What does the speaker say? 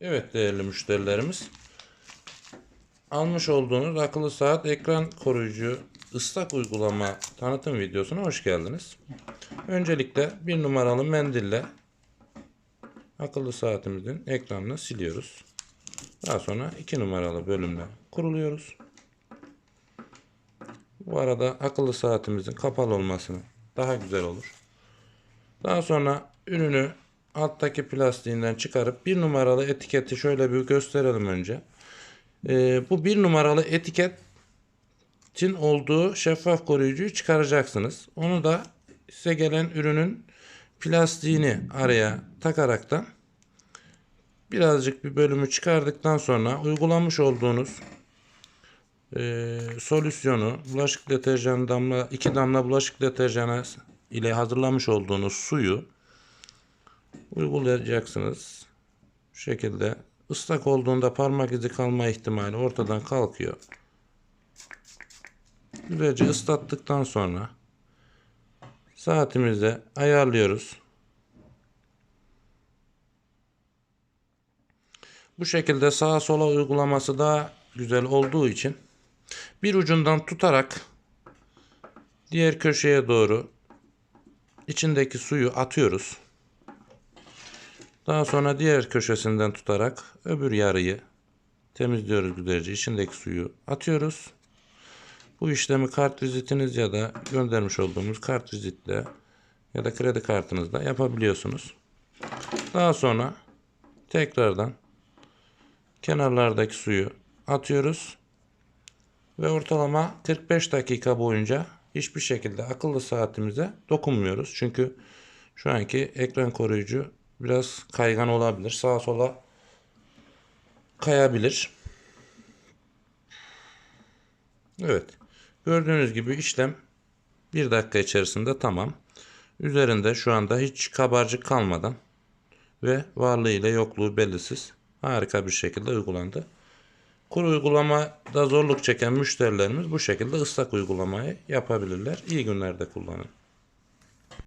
Evet değerli müşterilerimiz. Almış olduğunuz akıllı saat ekran koruyucu ıslak uygulama tanıtım videosuna hoş geldiniz. Öncelikle bir numaralı mendille akıllı saatimizin ekranını siliyoruz. Daha sonra iki numaralı bölümle kuruluyoruz. Bu arada akıllı saatimizin kapalı olmasını daha güzel olur. Daha sonra ürünü alttaki plastiğinden çıkarıp bir numaralı etiketi şöyle bir gösterelim önce. Ee, bu bir numaralı etiketin olduğu şeffaf koruyucuyu çıkaracaksınız. Onu da size gelen ürünün plastiğini araya takaraktan birazcık bir bölümü çıkardıktan sonra uygulamış olduğunuz e, solüsyonu bulaşık deterjanı damla iki damla bulaşık deterjanı ile hazırlamış olduğunuz suyu uygulayacaksınız. Bu şekilde ıslak olduğunda parmak izi kalma ihtimali ortadan kalkıyor. Güzelce ıslattıktan sonra saatimizi ayarlıyoruz. Bu şekilde sağa sola uygulaması daha güzel olduğu için bir ucundan tutarak diğer köşeye doğru içindeki suyu atıyoruz. Daha sonra diğer köşesinden tutarak öbür yarıyı temizliyoruz güzelce. İçindeki suyu atıyoruz. Bu işlemi kart vizitiniz ya da göndermiş olduğumuz kart vizitle ya da kredi kartınızda yapabiliyorsunuz. Daha sonra tekrardan kenarlardaki suyu atıyoruz ve ortalama 45 dakika boyunca hiçbir şekilde akıllı saatimize dokunmuyoruz. Çünkü şu anki ekran koruyucu biraz kaygan olabilir. Sağa sola kayabilir. Evet. Gördüğünüz gibi işlem bir dakika içerisinde tamam. Üzerinde şu anda hiç kabarcık kalmadan ve varlığı ile yokluğu belirsiz harika bir şekilde uygulandı. Kuru uygulamada zorluk çeken müşterilerimiz bu şekilde ıslak uygulamayı yapabilirler. İyi günlerde kullanın.